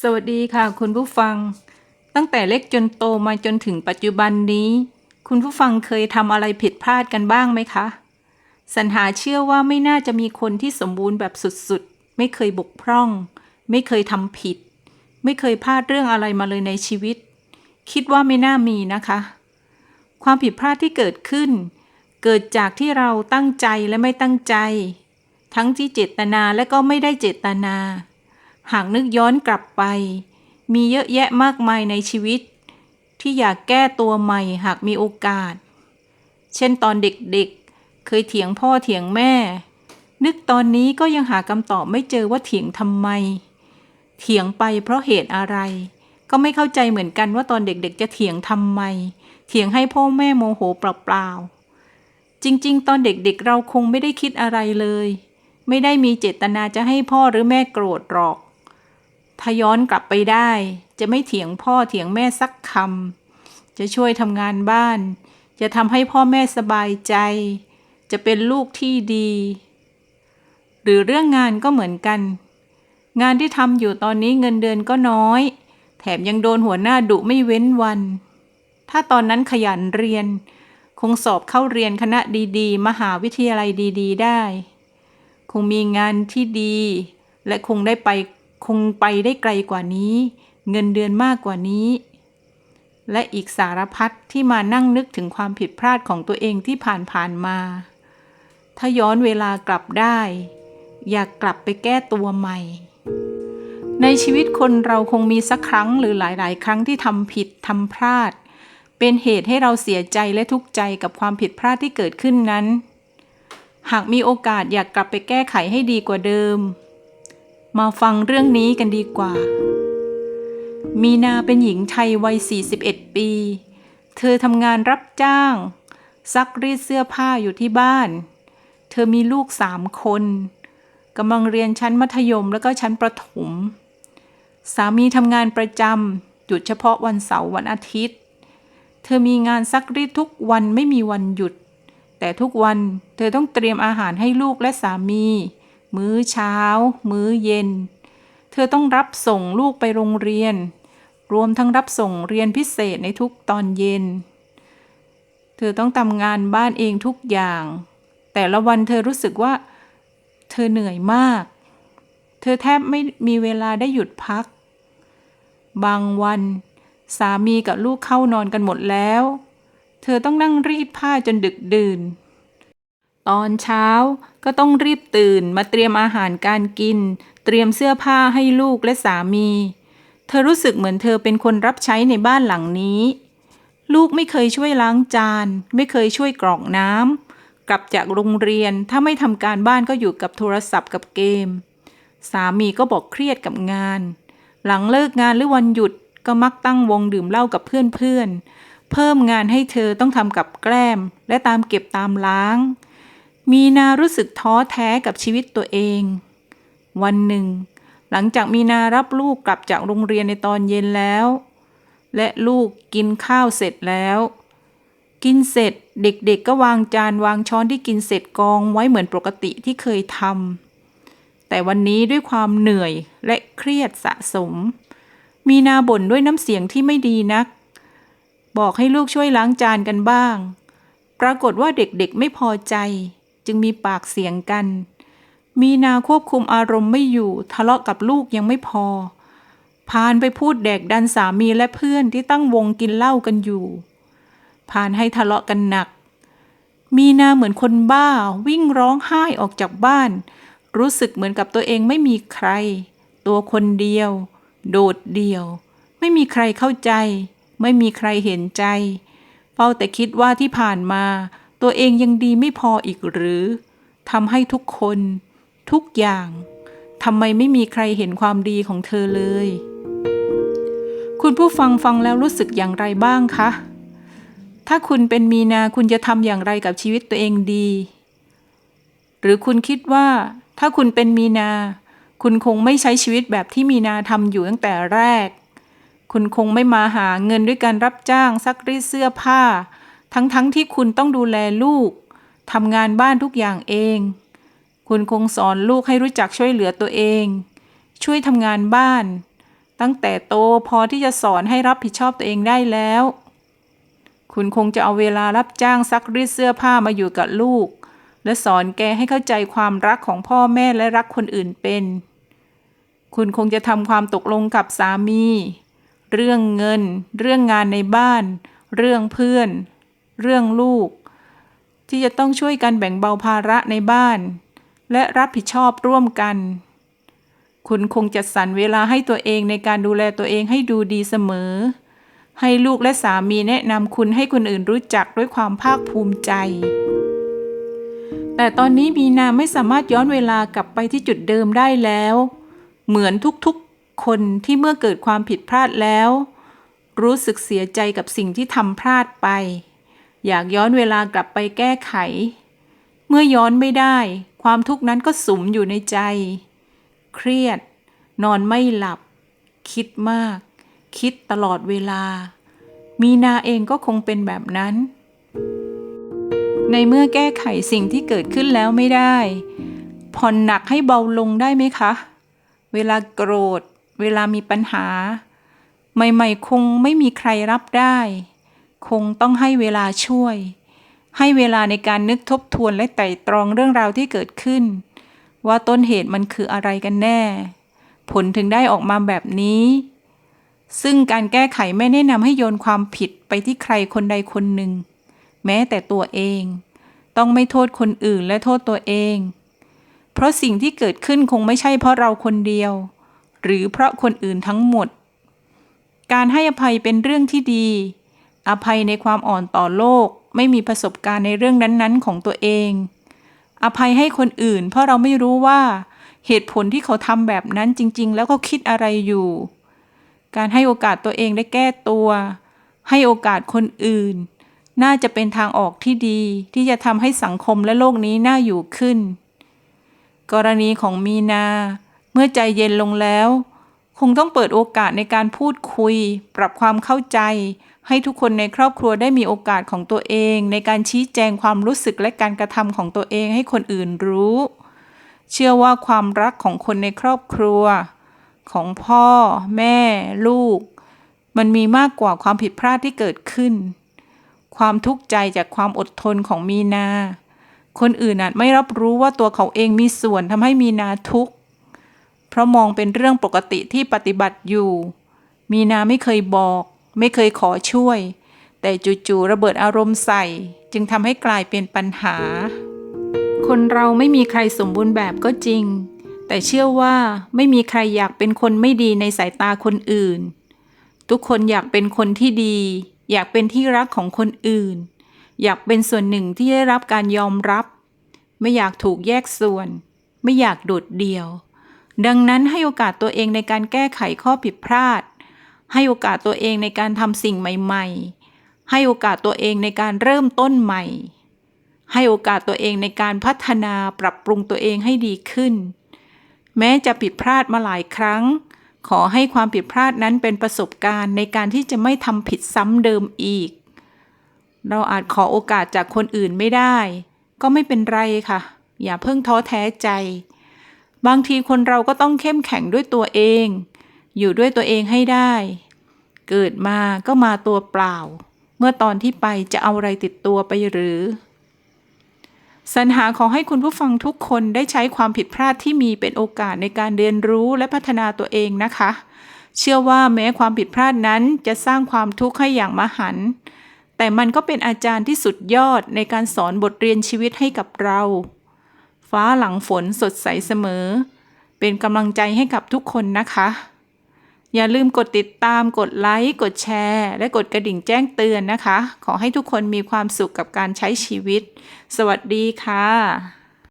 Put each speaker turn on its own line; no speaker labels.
สวัสดีค่ะ คุณผู้ฟัง ตั้งแต่เล็กจนโตมาจนถึงปัจจุบันนี้ คุณผู้ฟังเคยทำอะไรผิดพลาดกันบ้างไหมคะสัญหาเชื่อว่าไม่น่าจะมีคนที่สมบูรณ์แบบสุดๆ ไม่เคยบกพร่อง ไม่เคยทำผิด ไม่เคยพลาดเรื่องอะไรมาเลยในชีวิต คิดว่าไม่น่ามีนะคะ ความผิดพลาดที่เกิดขึ้น เกิดจากที่เราตั้งใจและไม่ตั้งใจ ทั้งที่เจตนาและก็ไม่ได้เจตนา หากนึกย้อนกลับไป มีเยอะแยะมากมายในชีวิต ที่อยากแก้ตัวใหม่หากมีโอกาส เช่นตอนเด็กๆ เคยเถียงพ่อเถียงแม่ นึกตอนนี้ก็ยังหาคำตอบไม่เจอว่าเถียงทำไม เถียงไปเพราะเหตุอะไร ก็ไม่เข้าใจเหมือนกันว่าตอนเด็กๆ จะเถียงทำไม เถียงให้พ่อแม่โมโหเปล่าๆ จริงๆ ตอนเด็กๆ เราคงไม่ได้คิดอะไรเลย ไม่ได้มีเจตนาจะให้พ่อหรือแม่โกรธหรอก ถ้าย้อนกลับไปได้ จะไม่เถียงพ่อเถียงแม่สักคำจะช่วยทำงานบ้าน จะทำให้พ่อแม่สบายใจ จะเป็นลูกที่ดี หรือเรื่องงานก็เหมือนกัน งานที่ทำอยู่ตอนนี้เงินเดือนก็น้อย แถมยังโดนหัวหน้าดุไม่เว้นวัน ถ้าตอนนั้นขยันเรียน คงสอบเข้าเรียนคณะดีๆ มหาวิทยาลัยดี ๆ ได้ คงมีงานที่ดี และคงได้ไป คงไปได้ไกลกว่านี้ เงินเดือนมากกว่านี้ และอีกสารพัดที่มานั่งนึกถึงความผิดพลาดของตัวเองที่ผ่านผ่านมา ถ้าย้อนเวลากลับได้ อยากกลับไปแก้ตัวใหม่ ในชีวิตคนเราคงมีสักครั้งหรือหลาย ๆ ครั้งที่ทำผิดทำพลาด เป็นเหตุให้เราเสียใจและทุกข์ใจกับความผิดพลาดที่เกิดขึ้นนั้น หากมีโอกาสอยากกลับไปแก้ไขให้ดีกว่าเดิม มาฟังเรื่องนี้กันดีกว่า มีนาเป็นหญิงไทยวัย 41 ปี เธอทำงานรับจ้าง ซักรีดเสื้อผ้าอยู่ที่บ้าน เธอมีลูกสามคนกำลังเรียนชั้นมัธยมแล้วก็ชั้นประถม สามีทำงานประจำหยุดเฉพาะวันเสาร์วันอาทิตย์ เธอมีงานซักรีดทุกวันไม่มีวันหยุด แต่ทุกวันเธอต้องเตรียมอาหารให้ลูกและสามี มื้อเช้า มื้อเย็น เธอต้องรับส่งลูกไปโรงเรียน รวมทั้งรับส่งเรียนพิเศษในทุกตอนเย็น เธอต้องทำงานบ้านเองทุกอย่าง แต่ละวันเธอรู้สึกว่า เธอเหนื่อยมาก เธอแทบไม่มีเวลาได้หยุดพัก บางวัน สามีกับลูกเข้านอนกันหมดแล้ว เธอต้องนั่งรีดผ้าจนดึกดื่น ตอนเช้า ก็ต้องรีบตื่นมาเตรียมอาหารการกิน เตรียมเสื้อผ้าให้ลูกและสามี เธอรู้สึกเหมือนเธอเป็นคนรับใช้ในบ้านหลังนี้ ลูกไม่เคยช่วยล้างจาน ไม่เคยช่วยกรอกน้ำกลับจากโรงเรียนถ้าไม่ทำการบ้านก็อยู่กับโทรศัพท์กับเกม สามีก็บอกเครียดกับงาน หลังเลิกงานหรือวันหยุดก็มักตั้งวงดื่มเหล้ากับเพื่อนๆเพิ่มงานให้เธอต้องทำกับแกล้ม และตามเก็บตามล้าง มีนารู้สึกท้อแท้กับชีวิตตัวเอง วันหนึ่ง หลังจากมีนารับลูกกลับจากโรงเรียนในตอนเย็นแล้ว และลูกกินข้าวเสร็จแล้ว กินเสร็จเด็กๆก็วางจานวางช้อนที่กินเสร็จกองไว้เหมือนปกติที่เคยทำแต่วันนี้ด้วยความเหนื่อยและเครียดสะสม มีนาบ่นด้วยน้ำเสียงที่ไม่ดีนัก บอกให้ลูกช่วยล้างจานกันบ้าง ปรากฏว่าเด็กๆไม่พอใจ จึงมีปากเสียงกัน มีนาควบคุมอารมณ์ไม่อยู่ ทะเลาะกับลูกยังไม่พอ พานไปพูดแดกดันสามีและเพื่อนที่ตั้งวงกินเหล้ากันอยู่ พานให้ทะเลาะกันหนัก มีนาเหมือนคนบ้าวิ่งร้องไห้ออกจากบ้าน รู้สึกเหมือนกับตัวเองไม่มีใคร ตัวคนเดียว โดดเดี่ยว ไม่มีใครเข้าใจ ไม่มีใครเห็นใจเฝ้าแต่คิดว่าที่ผ่านมา ตัวเองยังดีไม่พออีกหรือทำให้ทุกคน ทุกอย่างทำไมไม่มีใครเห็นความดีของเธอเลย คุณผู้ฟังฟังแล้วรู้สึกอย่างไรบ้างคะ ถ้าคุณเป็นมีนาคุณจะทำอย่างไรกับชีวิตตัวเองดี หรือคุณคิดว่า ถ้าคุณเป็นมีนา คุณคงไม่ใช้ชีวิตแบบที่มีนาทำอยู่ตั้งแต่แรก คุณคงไม่มาหาเงินด้วยการรับจ้างซักรีดเสื้อผ้า ทั้งๆทที่คุณต้องดูแลลูกทำงานบ้านทุกอย่างเอง คุณคงสอนลูกให้รู้จักช่วยเหลือตัวเอง ช่วยทำงานบ้าน ตั้งแต่โตพอที่จะสอนให้รับผิดชอบตัวเองได้แล้ว คุณคงจะเอาเวลารับจ้างซักรีดเสื้อผ้ามาอยู่กับลูก และสอนแกให้เข้าใจความรักของพ่อแม่และรักคนอื่นเป็น คุณคงจะทำความตกลงกับสามี เรื่องเงิน เรื่องงานในบ้าน เรื่องเพื่อน เรื่องลูก ที่จะต้องช่วยกันแบ่งเบาภาระในบ้าน และรับผิดชอบร่วมกัน คุณคงจัดสรรเวลาให้ตัวเองในการดูแลตัวเองให้ดูดีเสมอ ให้ลูกและสามีแนะนำคุณให้คนอื่นรู้จักด้วยความภาคภูมิใจ แต่ตอนนี้มีนาไม่สามารถย้อนเวลากลับไปที่จุดเดิมได้แล้ว เหมือนทุกๆคนที่เมื่อเกิดความผิดพลาดแล้วรู้สึกเสียใจกับสิ่งที่ทำพลาดไป อยากย้อนเวลากลับไปแก้ไข เมื่อย้อนไม่ได้ ความทุกข์นั้นก็สุมอยู่ในใจ เครียด นอนไม่หลับ คิดมาก คิดตลอดเวลา มีนาเองก็คงเป็นแบบนั้น ในเมื่อแก้ไขสิ่งที่เกิดขึ้นแล้วไม่ได้ ผ่อนหนักให้เบาลงได้ไหมคะ เวลาโกรธ เวลามีปัญหา ใหม่ ๆ คงไม่มีใครรับได้ คงต้องให้เวลาช่วย ให้เวลาในการนึกทบทวนและไตร่ตรองเรื่องราวที่เกิดขึ้น ว่าต้นเหตุมันคืออะไรกันแน่ ผลถึงได้ออกมาแบบนี้ ซึ่งการแก้ไขไม่แนะนำให้โยนความผิดไปที่ใครคนใดคนหนึ่ง แม้แต่ตัวเอง ต้องไม่โทษคนอื่นและโทษตัวเอง เพราะสิ่งที่เกิดขึ้นคงไม่ใช่เพราะเราคนเดียว หรือเพราะคนอื่นทั้งหมด การให้อภัยเป็นเรื่องที่ดี อภัยในความอ่อนต่อโลก ไม่มีประสบการณ์ในเรื่องนั้นๆ ของตัวเอง อภัยให้คนอื่น เพราะเราไม่รู้ว่า เหตุผลที่เขาทำแบบนั้นจริง ๆ แล้วเขาคิดอะไรอยู่ การให้โอกาสตัวเองได้แก้ตัว ให้โอกาสคนอื่น น่าจะเป็นทางออกที่ดี ที่จะทำให้สังคมและโลกนี้น่าอยู่ขึ้น กรณีของมีนา เมื่อใจเย็นลงแล้ว คงต้องเปิดโอกาสในการพูดคุย ปรับความเข้าใจ ให้ทุกคนในครอบครัวได้มีโอกาสของตัวเอง ในการชี้แจงความรู้สึกและการกระทำของตัวเองให้คนอื่นรู้ เชื่อว่าความรักของคนในครอบครัว ของพ่อ แม่ ลูก มันมีมากกว่าความผิดพลาดที่เกิดขึ้น ความทุกข์ใจจากความอดทนของมีนา คนอื่นอาจไม่รับรู้ว่าตัวเขาเองมีส่วนทำให้มีนาทุกข์ เพราะมองเป็นเรื่องปกติที่ปฏิบัติอยู่ มีนาไม่เคยบอก ไม่เคยขอช่วย แต่จู่ๆระเบิดอารมณ์ใส่ จึงทำให้กลายเป็นปัญหา คนเราไม่มีใครสมบูรณ์แบบก็จริง แต่เชื่อว่าไม่มีใครอยากเป็นคนไม่ดีในสายตาคนอื่น ทุกคนอยากเป็นคนที่ดี อยากเป็นที่รักของคนอื่น อยากเป็นส่วนหนึ่งที่ได้รับการยอมรับ ไม่อยากถูกแยกส่วน ไม่อยากโดดเดี่ยวดังนั้นให้โอกาสตัวเองในการแก้ไขข้อผิดพลาด ให้โอกาสตัวเองในการทำสิ่งใหม่ ๆ ให้โอกาสตัวเองในการเริ่มต้นใหม่ ให้โอกาสตัวเองในการพัฒนาปรับปรุงตัวเองให้ดีขึ้น แม้จะผิดพลาดมาหลายครั้ง ขอให้ความผิดพลาดนั้นเป็นประสบการณ์ในการที่จะไม่ทำผิดซ้ำเดิมอีก เราอาจขอโอกาสจากคนอื่นไม่ได้ ก็ไม่เป็นไรค่ะ อย่าเพิ่งท้อแท้ใจ บางทีคนเราก็ต้องเข้มแข็งด้วยตัวเอง อยู่ด้วยตัวเองให้ได้ เกิดมาก็มาตัวเปล่า เมื่อตอนที่ไปจะเอาอะไรติดตัวไปหรือ สรรหาขอให้คุณผู้ฟังทุกคนได้ใช้ความผิดพลาดที่มีเป็นโอกาสในการเรียนรู้และพัฒนาตัวเองนะคะ เชื่อว่าแม้ความผิดพลาดนั้นจะสร้างความทุกข์ให้อย่างมหัน แต่มันก็เป็นอาจารย์ที่สุดยอดในการสอนบทเรียนชีวิตให้กับเรา ฟ้าหลังฝนสดใสเสมอ เป็นกำลังใจให้กับทุกคนนะคะ อย่าลืมกดติดตามกดไลค์ กดแชร์ และกดกระดิ่งแจ้งเตือนนะคะ ขอให้ทุกคนมีความสุขกับการใช้ชีวิต สวัสดีค่ะ